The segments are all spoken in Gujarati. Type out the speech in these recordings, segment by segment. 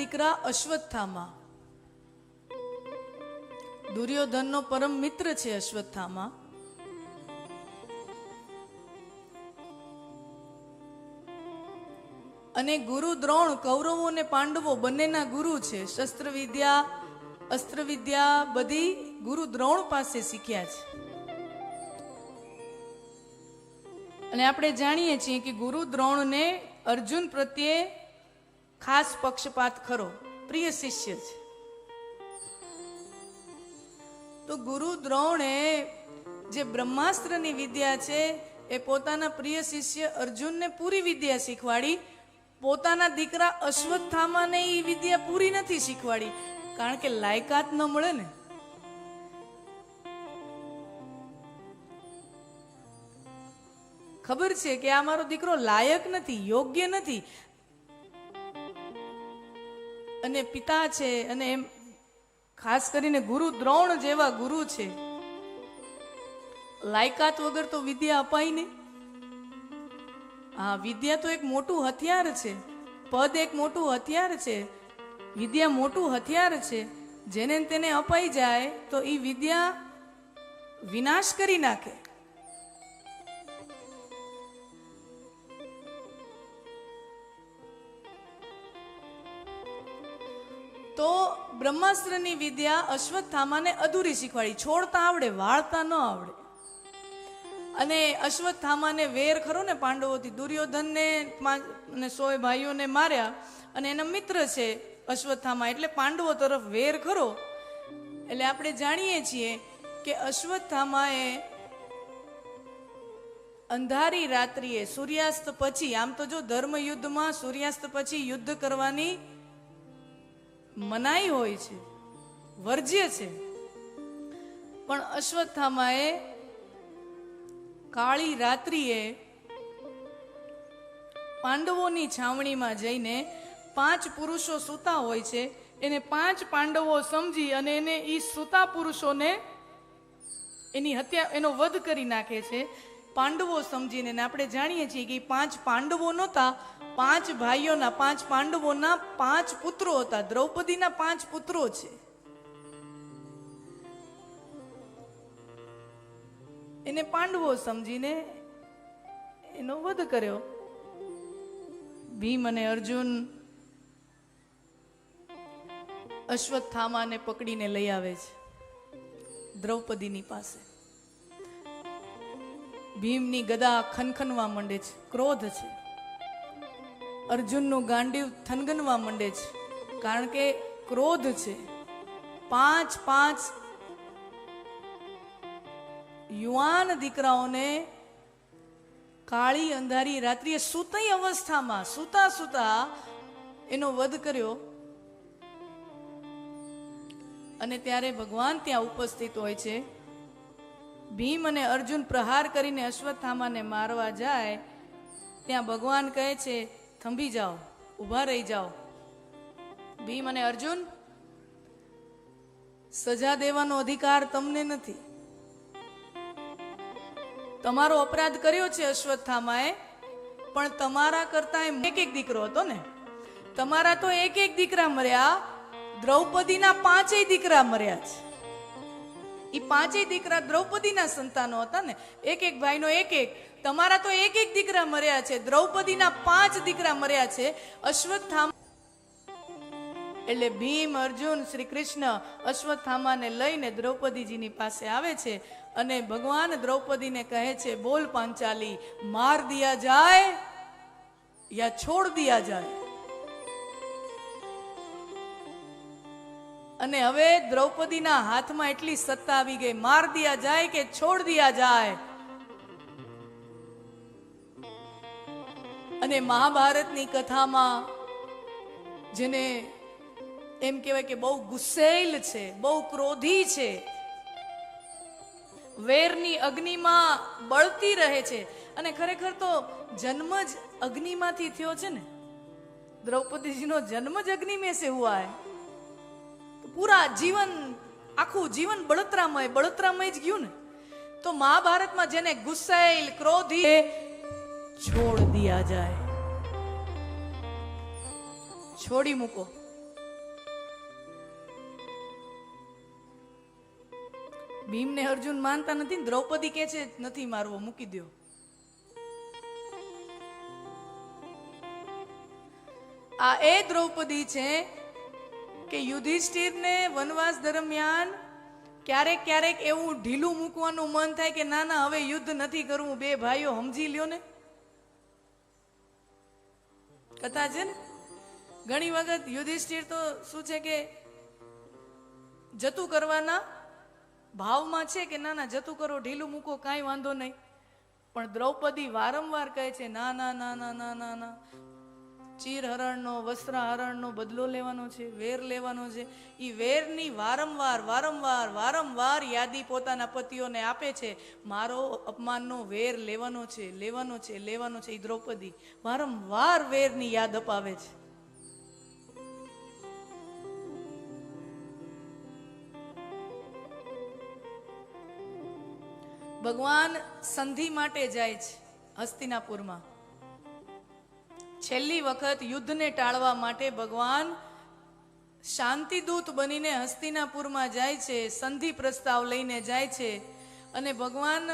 દીકરા અશ્વત્થામા. દુર્યોધનનો પરમ મિત્ર છે અશ્વત્થામા. અને ગુરુ દ્રોણ કૌરવો અને પાંડવો બંનેના ગુરુ છે. શસ્ત્ર વિદ્યા અસ્ત્ર વિદ્યા બધી ગુરુ દ્રોણ પાસે શીખ્યા છે. અને આપણે જાણીએ છીએ કે ગુરુ દ્રોણને અર્જુન પ્રત્યે ખાસ પક્ષપાત ખરો. પ્રિય શિષ્ય છે. તો ગુરુ દ્રોણે જે બ્રહ્માસ્ત્રની વિદ્યા છે, એ પોતાના પ્રિય શિષ્ય અર્જુનને પૂરી વિદ્યા શીખવાડી. પોતાના દીકરા અશ્વત્થામાને એ વિદ્યા પૂરી નથી શીખવાડી. કારણ કે લાયકાત ન મળે ને. ખબર છે કે આ મારો દીકરો લાયક નથી, યોગ્ય નથી. અને પિતા છે અને એમ ખાસ કરીને ગુરુ દ્રોણ જેવા ગુરુ છે. લાયકાત વગર તો વિદ્યા અપાય નહીં. હા, વિદ્યા તો એક મોટું હથિયાર છે. પદ એક મોટું હથિયાર છે. વિદ્યા મોટું હથિયાર છે. જેને તેને અપાઈ જાય તો એ વિદ્યા વિનાશ કરી નાખે. બ્રહ્માસ્ત્રની વિદ્યા અશ્વત્થામાને અધૂરી શીખવાડી. છોડતા આવડે, વાળતા ન આવડે. અને અશ્વત્થામાને વેર ખરો ને પાંડવોથી, દુર્યોધનને અને સોય ભાઈઓને માર્યા. અને એના મિત્ર છે અશ્વત્થામા. એટલે પાંડવો તરફ વેર ખરો. એટલે આપણે જાણીએ છીએ કે અશ્વત્થામાએ અંધારી રાત્રિએ સૂર્યાસ્ત પછી, આમ તો જો ધર્મ યુદ્ધમાં સૂર્યાસ્ત પછી યુદ્ધ કરવાની મનાઈ હોય છે, વર્જ્ય છે. પણ અશ્વત્થામાએ કાળી રાત્રિએ પાંડવોની છાવણીમાં જઈને પાંચ પુરુષો સૂતા હોય છે, એને પાંચ પાંડવો સમજી અને એને એ સૂતા પુરુષોને એની હત્યા, એનો વધ કરી નાખે છે. પાંડવો સમજીને આપણે જાણીએ છીએ કે પાંચ પાંડવો નહોતા, પાંચ ભાઈઓના, પાંચ પાંડવોના પાંચ પુત્રો હતા. દ્રૌપદીના પાંચ પુત્રો છે. એને પાંડવો સમજીને એનો વધ કર્યો. ભીમ અને અર્જુન અશ્વત્થામાને પકડીને લઈ આવે છે દ્રૌપદીની પાસે. ભીમની ગદા ખનખનવા માંડે છે, ક્રોધ છે. અર્જુનનું ગાંડીવ થનગનવા માંડે છે, કારણ કે ક્રોધ છે. પાંચ પાંચ યુવાન દીકરાઓને કાળી અંધારી રાત્રિએ સૂતઈ અવસ્થામાં, સૂતા સૂતા એનો વધ કર્યો. અને ત્યારે ભગવાન ત્યાં ઉપસ્થિત હોય છે. ભીમ અને અર્જુન પ્રહાર કરીને અશ્વત્થામાને મારવા જાય, ત્યાં ભગવાન કહે છે, થંભી જાઓ, ઊભા રહી જાઓ. ભીમ અને અર્જુન, સજા દેવાનો અધિકાર તમને નથી. તમારો અપરાધ કર્યો છે અશ્વત્થામાએ, પણ તમારા કરતા એક એક દીકરો હતો ને. તમારા તો એક એક દીકરા મર્યા, દ્રૌપદીના પાંચેય દીકરા મર્યા છે. એ પાંચેય દીકરા દ્રૌપદીના સંતાનો હતા ને. એક એક ભાઈનો એક એક તમારા તો એક એક દીકરા મર્યા છે. દ્રૌપદીના પાંચ દીકરા મર્યા છે. અશ્વત્થામા એટલે ભીમ, અર્જુન, શ્રી કૃષ્ણ અશ્વત્થામાને લઈને દ્રૌપદીજીની પાસે આવે છે અને ભગવાન દ્રૌપદીને કહે છે, બોલ પાંચાલી, માર દિયા જાય યા છોડ દિયા જાય? અને હવે દ્રૌપદીના હાથમાં એટલી સત્તા આવી ગઈ. માર દિયા જાય કે છોડ દિયા જાય? અને મહાભારતની કથામાં જેને એમ કહેવાય કે બહુ ગુસ્સેલ છે, બહુ ક્રોધી છે, વેરની અગ્નિમાં બળતી રહે છે. અને ખરેખર તો જન્મ જ અગ્નિમાંથી થયો છે ને? દ્રૌપદીજીનો જન્મ જ અગ્નિ મેં સે હુઆ હૈ. પૂરા જીવન, આખું જીવન બળતરામય બળતરામય જ ગયું ને? તો મહાભારતમાં જેને ગુસ્સેલ ક્રોધી છોડ દિયા જાય. છોડી મૂકો. ભીમને અર્જુન માનતા નથી દ્રૌપદી કે છે, નથી મારવો, મૂકી દો આ એ દ્રૌપદી છે કે યુધિષ્ઠિરને વનવાસ દરમિયાન ક્યારેક ક્યારેક એવું ઢીલું મૂકવાનું મન થાય કે ના ના, હવે યુદ્ધ નથી કરવું, બે ભાઈઓ સમજી લ્યો ને. કથા છે ને? ઘણી વખત યુધિષ્ઠિર તો શું છે કે જતું કરવાના ભાવમાં છે કે ના ના, જતું કરો, ઢીલું મૂકો, કાંઈ વાંધો નહીં. પણ દ્રૌપદી વારંવાર કહે છે, ના ના ના ના ના ના ના ચીર વસ્ત્રહરણનો બદલો લેવાનો છે, વેર લેવાનો છે. એ વેરની વારંવાર વારંવાર વારંવાર યાદી પોતાના પતિઓને આપે છે. મારો અપમાનનો વેર લેવાનો છે લેવાનો છે લેવાનો છે. એ દ્રૌપદી વારંવાર વેરની યાદ અપાવે છે. ભગવાન સંધિ માટે જાય છે હસ્તિનાપુરમાં. છેલ્લી વખત યુદ્ધને ટાળવા માટે ભગવાન શાંતિદૂત બનીને હસ્તિનાપુરમાં જાય છે, સંધિ પ્રસ્તાવ લઈને જાય છે અને ભગવાન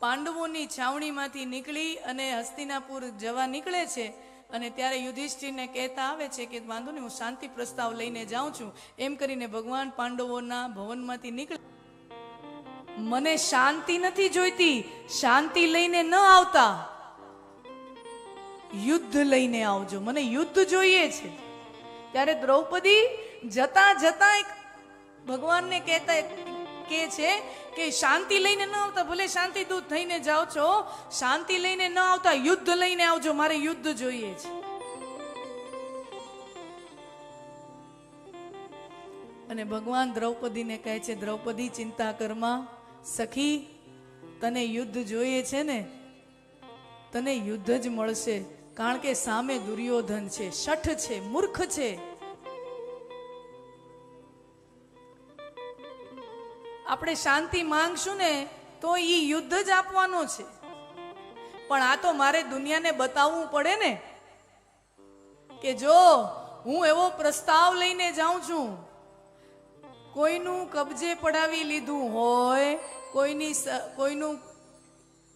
પાંડવોની છાવણીમાંથી નીકળી અને હસ્તિનાપુર જવા નીકળે છે અને ત્યારે યુધિષ્ઠિરને કહેતા આવે છે કે વાંધો નહીં, હું શાંતિ પ્રસ્તાવ લઈને જાઉં છું. એમ કરીને ભગવાન પાંડવોના ભવનમાંથી નીકળે. મને શાંતિ નથી જોઈતી, શાંતિ લઈને ન આવતા. યુદ્ધ લઈને આવજો. મને યુદ્ધ જોઈએ છે. ત્યારે દ્રૌપદી જતા જતા એક ભગવાનને કહેતા કે છે કે શાંતિ લઈને ન આવતા, ભલે શાંતિ દૂત થઈને જાઓ છો, શાંતિ લઈને ન આવતા, યુદ્ધ લઈને આવજો. મારે યુદ્ધ જોઈએ છે. અને ભગવાન દ્રૌપદીને કહે છે, દ્રૌપદી, ચિંતા કરમાં સખી, તને યુદ્ધ જોઈએ છે ને? તને યુદ્ધ જ મળશે. કારણ કે સામે દુર્યોધન છે, શઠ છે, મૂર્ખ છે. આપણે શાંતિ માંગશું ને તો એ યુદ્ધ જ આપવાનો છે. પણ આ તો મારે દુનિયાને બતાવવું પડે ને કે જો હું એવો પ્રસ્તાવ લઈને જાઉં છું, કોઈનું કબજે પડાવી લીધું હોય, કોઈની કોઈનું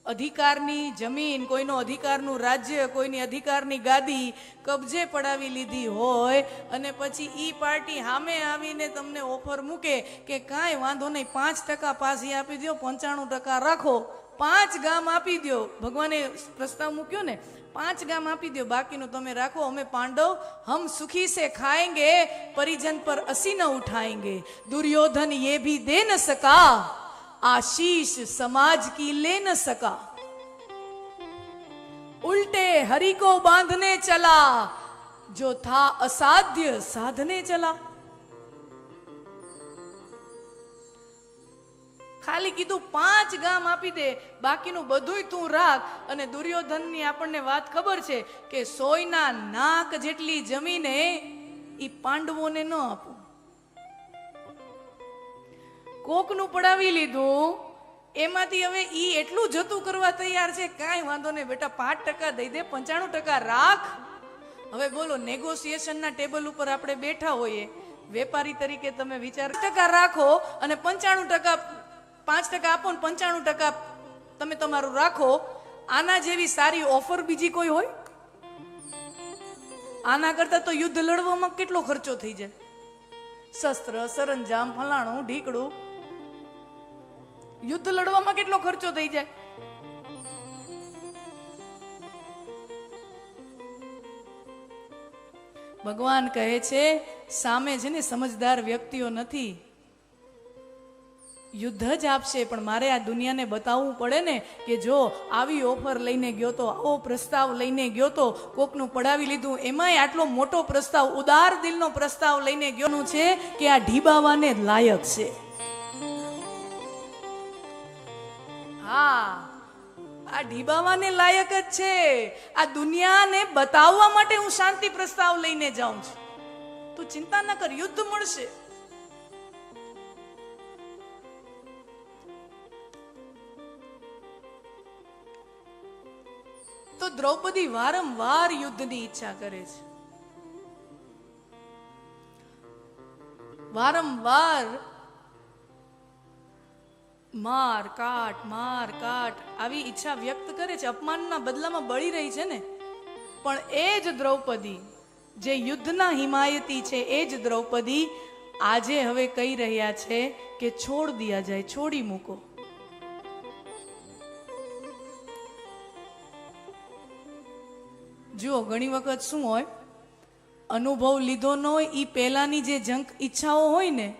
અધિકારની જમીન, કોઈનો અધિકારનું રાજ્ય, કોઈની અધિકારની ગાદી કબજે પડાવી લીધી હોય અને પછી એ પાર્ટી સામે આવીને તમને ઓફર મૂકે કે કાંઈ વાંધો નહીં, પાંચ ટકા પાસી આપી દો પંચાણું ટકા રાખો, પાંચ ગામ આપી દો ભગવાને પ્રસ્તાવ મૂક્યો ને, પાંચ ગામ આપી દો બાકીનું તમે રાખો, અમે પાંડવ હમ સુખી સે ખાએંગે પરિજન પર અસીન ઉઠાએંગે દુર્યોધન યે ભી દે ન સકા. आशीष समाज की ले न सका उल्टे हरि को बांधने चला जो था असाध्य साधने चला ખાલી કીધું પાંચ ગામ આપી દે બાકીનું બધુંય તું રાખ અને દુર્યોધનની આપણને વાત ખબર છે કે સોયના નાક જેટલી જમીને ઈ પાંડવોને ન આપું કોકનું પડાવી લીધું, એમાંથી હવે ઈ એટલું જતું કરવા તૈયાર છે, કાંઈ વાંધો નહીં બેટા, પાંચ ટકા દઈ દે, પંચાણું ટકા રાખ. હવે બોલો નેગોશિએશનના ટેબલ ઉપર આપણે બેઠા હોઈએ, વેપારી તરીકે તમે વિચાર ટકા રાખો અને પંચાણું ટકા, પાંચ ટકા આપો ને પંચાણું ટકા તમે તમારું રાખો. આના જેવી સારી ઓફર બીજી કોઈ હોય? આના કરતા તો યુદ્ધ લડવામાં કેટલો ખર્ચો થઈ જાય? શસ્ત્ર, સરંજામ, ફલાણું, ઢીકડું યુદ્ધ લડવામાં કેટલો ખર્ચો થઈ જાય? ભગવાન કહે છે, સામે છે ને સમજદાર વ્યક્તિઓ નથી, યુદ્ધ જ આપશે, પણ મારે આ દુનિયાને બતાવવું પડે ને કે જો આવી ઓફર લઈને ગયો તો, આવો પ્રસ્તાવ લઈને ગયો તો, કોકનું પડાવી લીધું, એમાંય આટલો મોટો પ્રસ્તાવ, ઉદાર દિલનો પ્રસ્તાવ લઈને ગયોનું છે કે આ ઢીબાવાને લાયક છે. હા. આ ડીબાવાને લાયક જ છે. આ દુનિયાને બતાવવા માટે હું શાંતિ પ્રસ્તાવ લઈને જાઉં છું. તું ચિંતા ન કર, યુદ્ધ મળશે. તો દ્રૌપદી વારંવાર યુદ્ધની ઈચ્છા કરે છે. વારંવાર માર, કાટ માર, કાટ. આવી ઈચ્છા વ્યક્ત કરે છે. અપમાનના બદલામાં બળી રહી છે ને? પણ એ જ દ્રૌપદી, જે યુદ્ધના હિમાયતી છે, એ જ દ્રૌપદી આજે હવે કહી રહ્યા છે કે છોડ દિયા જાય, છોડી મૂકો. જુઓ, ઘણી વખત શું હોય? અનુભવ લીધો ન હોય એ પહેલાંની જે જંક ઈચ્છાઓ હોય ને,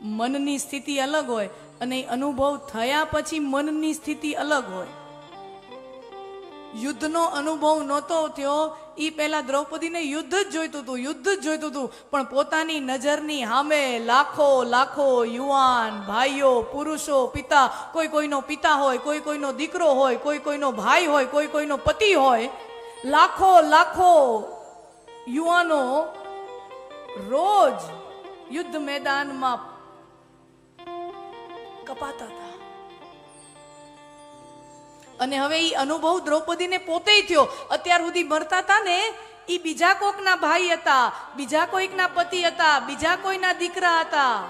મનની સ્થિતિ અલગ હોય. અને અનુભવ થયા પછી મનની સ્થિતિ અલગ હોય. યુદ્ધનો અનુભવ નહોતો થયો એ પહેલા દ્રૌપદીને યુદ્ધ જ જોઈતું હતું, યુદ્ધ જ જોઈતું હતું. પણ પોતાની નજરની સામે લાખો લાખો યુવાન ભાઈઓ, પુરુષો, પિતા, કોઈ કોઈનો પિતા હોય, કોઈ કોઈનો દીકરો હોય, કોઈ કોઈનો ભાઈ હોય, કોઈ કોઈનો પતિ હોય, લાખો લાખો યુવાનો રોજ યુદ્ધ મેદાનમાં કપાતા હતા. અને હવે એ અનુભવ દ્રૌપદીને પોતે થયો. અત્યાર સુધી મરતા હતા ને એ બીજા કોકના ભાઈ હતા, બીજા કોઈકના પતિ હતા, બીજા કોઈના દીકરા હતા.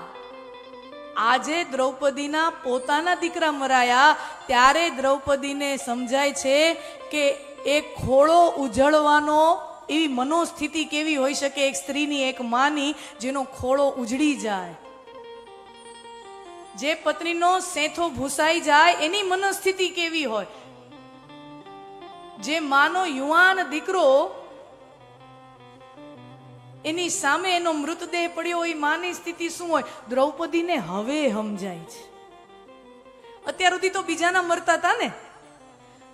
આજે દ્રૌપદીના પોતાના દીકરા મરાયા, ત્યારે દ્રૌપદીને સમજાય છે કે એ ખોળો ઉજળવાનો એવી મનોસ્થિતિ કેવી હોઈ શકે? એક સ્ત્રીની એક માની, જેનો ખોળો ઉજળી જાય. જે પત્નીનો સેથો ભૂસાઈ જાય એની મનસ્થિતિ કેવી હોય? જે માનો યુવાન દીકરો એની સામે એનો મૃતદેહ પડ્યો હોય, માની સ્થિતિ શું હોય? દ્રૌપદીને હવે સમજાય છે. અત્યાર સુધી તો બીજાના મરતા હતા ને?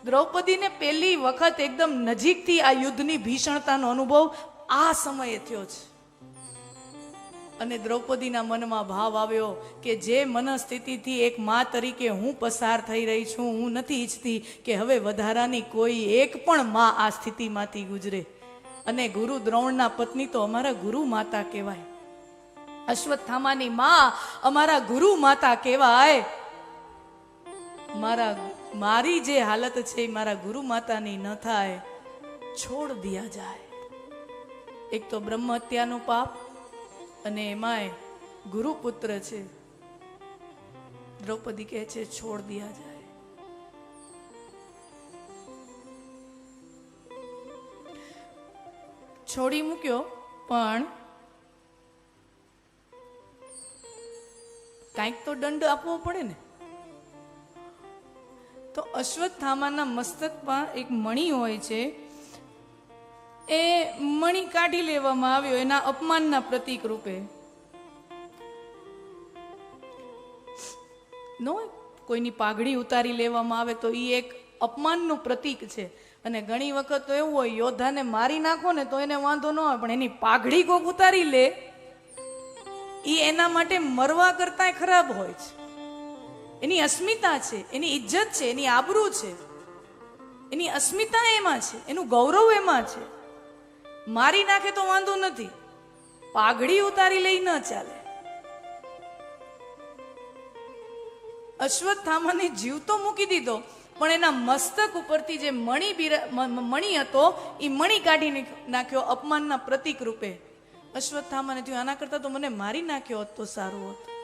દ્રૌપદીને પહેલી વખત એકદમ નજીકથી આ યુદ્ધની ભીષણતાનો અનુભવ આ સમયે થયો છે. અને દ્રૌપદીના મનમાં ભાવ આવ્યો કે જે મનસ્થિતિથી એક મા તરીકે હું પસાર થઈ રહી છું, હું નથી ઈચ્છતી કે હવે વધારાની કોઈ એક પણ મા આ સ્થિતિમાંથી ગુજરે. અને ગુરુ દ્રોણના પત્ની તો અમારા ગુરુ માતા કહેવાય. અશ્વત્થામાની મા અમારા ગુરુ માતા કહેવાય. મારા, મારી જે હાલત છે મારા ગુરુ માતાની ન થાય. છોડ દિયા જાય. એક તો બ્રહ્મ હત્યાનું પાપ અને એમાંય ગુરુપુત્ર છે. દ્રૌપદી કહે છે, છોડ દિયા જાય. છોડી મૂક્યો, પણ કાંઈક તો દંડ આપવો પડે ને. તો અશ્વત્થામાના મસ્તકમાં એક મણી હોય છે મણી કાઢી લેવામાં આવ્યો એના અપમાનના પ્રતીક રૂપે. નો, કોઈની પાઘડી ઉતારી લેવામાં આવે તો એ એક અપમાનનું પ્રતીક છે. અને ઘણી વખત તો એવું હોય, યોદ્ધાને મારી નાખો ને તો એને વાંધો ન આવે, પણ એની પાઘડી કોક ઉતારી લે એ એના માટે મરવા કરતાંય ખરાબ હોય છે. એની અસ્મિતા છે, એની ઇજ્જત છે, એની આબરૂ છે. એની અસ્મિતા એમાં છે, એનું ગૌરવ એમાં છે. મારી નાખે તો વાંધો નથી. પાઘડી ઉતારી લઈ ન ચાલે. અશ્વત્થામાને જીવ તો મૂકી દીધો, પણ એના મસ્તક ઉપરથી જે મણી મણી હતો, એ મણી કાઢી નાખ- નાખ્યો અપમાનના પ્રતીક રૂપે. અશ્વત્થામાને થયું, આના કરતા તો મને મારી નાખ્યો હોત તો સારું હોત.